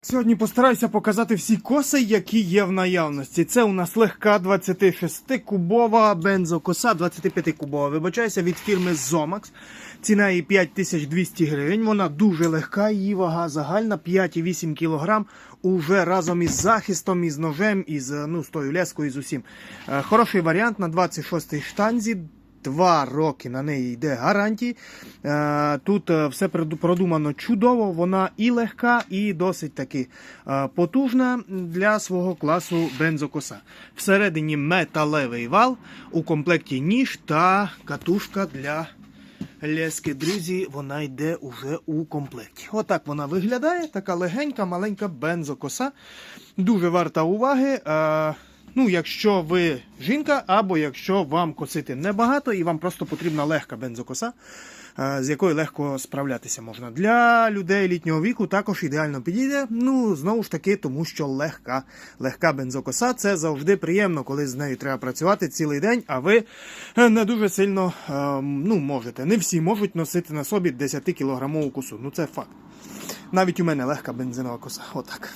Сьогодні постараюся показати всі коси, які є в наявності. Це у нас легка 26-кубова бензокоса, 25-кубова, вибачаюся, від фірми Zomax. Ціна її 5200 гривень. Вона дуже легка, її вага загальна 5,8 кг. Уже разом із захистом, із ножем, із ну, з тою лескою, з усім. Е, Хороший варіант на 26-й штанзі. Два роки на неї йде гарантії. Е, Тут е, все продумано чудово. Вона і легка, і досить таки е, потужна для свого класу бензокоса. Всередині металевий вал, у комплекті ніж та катушка для лески. Друзі, вона йде уже у комплекті. Отак вона виглядає. Така легенька, маленька бензокоса. Дуже варта уваги. Ну, якщо ви жінка, або якщо вам косити небагато і вам просто потрібна легка бензокоса, е, з якою легко справлятися можна. Для людей літнього віку також ідеально підійде. Ну, знову ж таки, тому що легка, легка бензокоса це завжди приємно, коли з нею треба працювати цілий день, а ви е, не дуже сильно е, ну, можете. Не всі можуть носити на собі 10 кілограмову косу. Ну це факт. Навіть у мене легка бензинова коса. Отак.